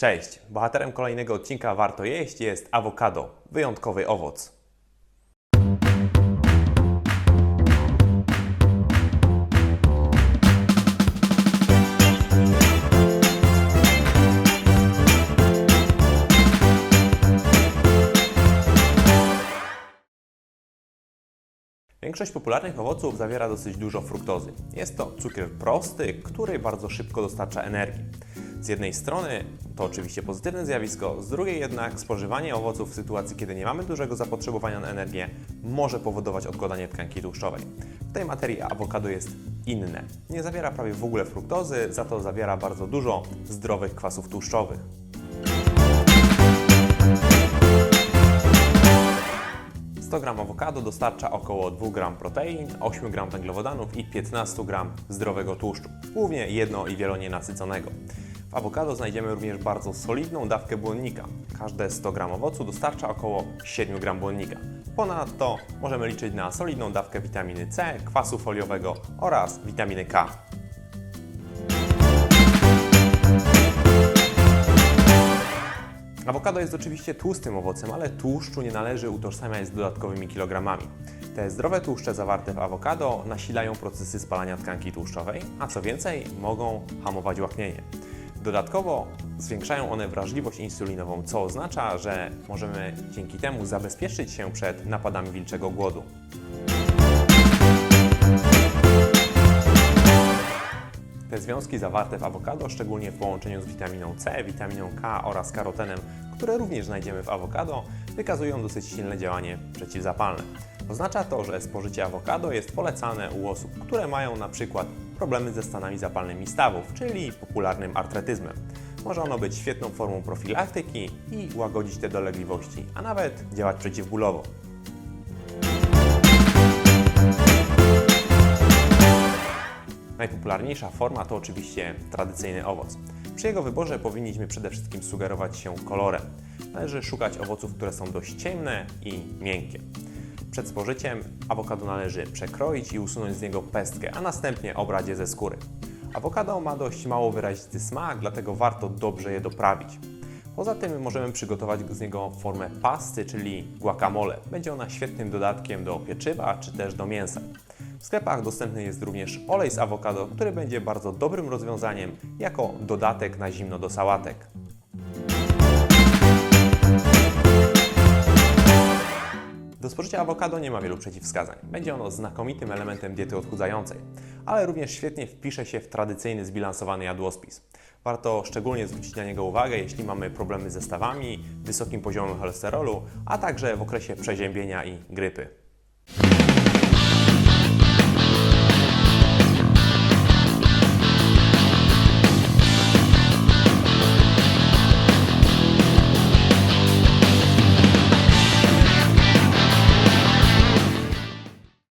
Cześć! Bohaterem kolejnego odcinka Warto Jeść jest awokado, wyjątkowy owoc. Większość popularnych owoców zawiera dosyć dużo fruktozy. Jest to cukier prosty, który bardzo szybko dostarcza energii. Z jednej strony to oczywiście pozytywne zjawisko, z drugiej jednak spożywanie owoców w sytuacji, kiedy nie mamy dużego zapotrzebowania na energię, może powodować odkładanie tkanki tłuszczowej. W tej materii awokado jest inne. Nie zawiera prawie w ogóle fruktozy, za to zawiera bardzo dużo zdrowych kwasów tłuszczowych. Gram awokado dostarcza około 2 gram protein, 8 gram węglowodanów i 15 gram zdrowego tłuszczu, głównie jedno i wielonienasyconego. W awokado znajdziemy również bardzo solidną dawkę błonnika. Każde 100 gram owocu dostarcza około 7 gram błonnika. Ponadto możemy liczyć na solidną dawkę witaminy C, kwasu foliowego oraz witaminy K. Awokado jest oczywiście tłustym owocem, ale tłuszczu nie należy utożsamiać z dodatkowymi kilogramami. Te zdrowe tłuszcze zawarte w awokado nasilają procesy spalania tkanki tłuszczowej, a co więcej, mogą hamować łaknienie. Dodatkowo zwiększają one wrażliwość insulinową, co oznacza, że możemy dzięki temu zabezpieczyć się przed napadami wilczego głodu. Te związki zawarte w awokado, szczególnie w połączeniu z witaminą C, witaminą K oraz karotenem, które również znajdziemy w awokado, wykazują dosyć silne działanie przeciwzapalne. Oznacza to, że spożycie awokado jest polecane u osób, które mają na przykład problemy ze stanami zapalnymi stawów, czyli popularnym artretyzmem. Może ono być świetną formą profilaktyki i łagodzić te dolegliwości, a nawet działać przeciwbólowo. Najpopularniejsza forma to oczywiście tradycyjny owoc. Przy jego wyborze powinniśmy przede wszystkim sugerować się kolorem. Należy szukać owoców, które są dość ciemne i miękkie. Przed spożyciem awokado należy przekroić i usunąć z niego pestkę, a następnie obrać je ze skóry. Awokado ma dość mało wyrazisty smak, dlatego warto dobrze je doprawić. Poza tym możemy przygotować z niego formę pasty, czyli guacamole. Będzie ona świetnym dodatkiem do pieczywa czy też do mięsa. W sklepach dostępny jest również olej z awokado, który będzie bardzo dobrym rozwiązaniem jako dodatek na zimno do sałatek. Do spożycia awokado nie ma wielu przeciwwskazań. Będzie ono znakomitym elementem diety odchudzającej, ale również świetnie wpisze się w tradycyjny zbilansowany jadłospis. Warto szczególnie zwrócić na niego uwagę, jeśli mamy problemy ze stawami, wysokim poziomem cholesterolu, a także w okresie przeziębienia i grypy.